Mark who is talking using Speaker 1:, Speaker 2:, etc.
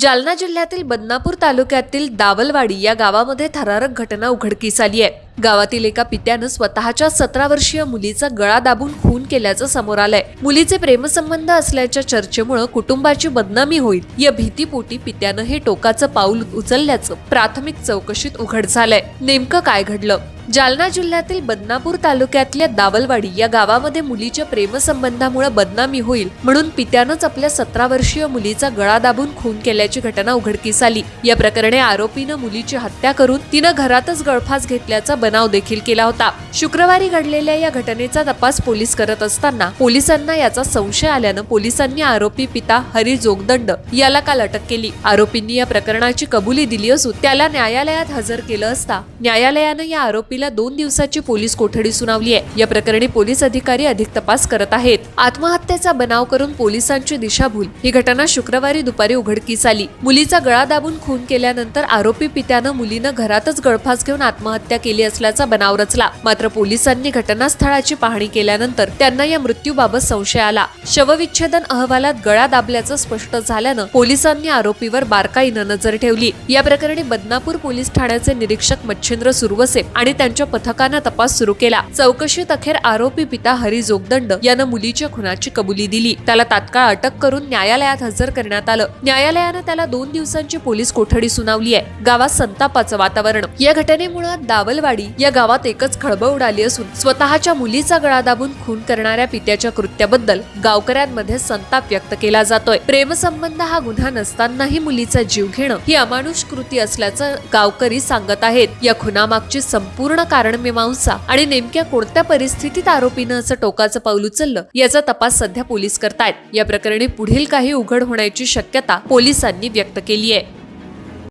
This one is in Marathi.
Speaker 1: जालना जिल्ह्यातील बदनापूर तालुक्यातील दावलवाडी या गावामध्ये थरारक घटना उघडकीस आली आहे. गावातील एका पित्यानं स्वतःच्या सतरा वर्षीय मुलीचा गळा दाबून खून केल्याचं समोर आलंय. मुलीचे प्रेमसंबंध असल्याच्या चर्चेमुळे कुटुंबाची बदनामी होईल. या भीतीपोटी पित्यानं हे टोकाचं पाऊल उचलल्याचं प्राथमिक चौकशीत उघड झालंय. नेमकं काय घडलं? जालना जिल्ह्यातील बदनापूर तालुक्यातल्या दावलवाडी या गावामध्ये मुलीच्या प्रेमसंबंधामुळे बदनामी होईल म्हणून पित्यानंच आपल्या सतरा वर्षीय मुलीचा गळा दाबून खून केल्याची घटना उघडकीस आली. या प्रकरणी आरोपीनं मुलीची हत्या करून तिनं घरातच गळफास घेतल्याचा बनाव देखील केला होता. शुक्रवारी घडलेल्या या घटनेचा तपास पोलीस करत असताना पोलिसांना याचा संशय आल्यानं पोलिसांनी आरोपी पिता हरी जोगदंड याला काल अटक केली. आरोपींनी या प्रकरणाची कबुली दिली असून त्याला न्यायालयात हजर केलं असता न्यायालयानं या आरोपीला दोन दिवसाची पोलीस कोठडी सुनावली आहे. या प्रकरणी पोलीस अधिकारी अधिक तपास करत आहेत. आत्महत्येचा बनाव करून पोलिसांची दिशाभूल. ही घटना शुक्रवारी दुपारी उघडकीस आली. मुलीचा गळा दाबून खून केल्यानंतर आरोपी पित्यानं मुलीनं घरातच गळफास घेऊन आत्महत्या केली असल्याचा बनाव रचला. मात्र पोलिसांनी घटनास्थळाची पाहणी केल्यानंतर त्यांना या मृत्यूबाबत संशय आला. शवविच्छेदन अहवालात गळा दाबल्याचं स्पष्ट झाल्यानं पोलिसांनी आरोपीवर बारकाईनं नजर ठेवली. या प्रकरणी बदनापूर पोलीस ठाण्याचे निरीक्षक मच्छिंद्र सुरवसे आणि त्यांच्या पथकानं तपास सुरू केला. चौकशीत अखेर आरोपी पिता हरी जोगदंड यानं मुलीच्या खुनाची कबुली दिली. त्याला तात्काळ अटक करून न्यायालयात हजर करण्यात आलं. न्यायालयानं त्याला दोन दिवसांची पोलीस कोठडी सुनावली आहे. गावात संतापाचं वातावरण. या घटनेमुळे दावलवाडी या गावात एकच खळबळ उडाली असून स्वतःच्या मुलीचा गळा दाबून खून करणाऱ्या पित्याच्या कृत्याबद्दल गावकऱ्यांमध्ये संताप व्यक्त केला जातोय. प्रेमसंबंध हा गुन्हा नसतानाही मुलीचा जीव घेणं ही अमानुष कृती असल्याचं गावकरी सांगत आहेत. या खुनामागची संपूर्ण कारण मीमांसा आणि नेमक्या कोणत्या परिस्थितीत आरोपीनं असं टोकाचं पाऊल उचललं याचा तपास सध्या पोलीस करतायत. या प्रकरणी पुढील काही उघड होण्याची शक्यता पोलिसांनी व्यक्त केली आहे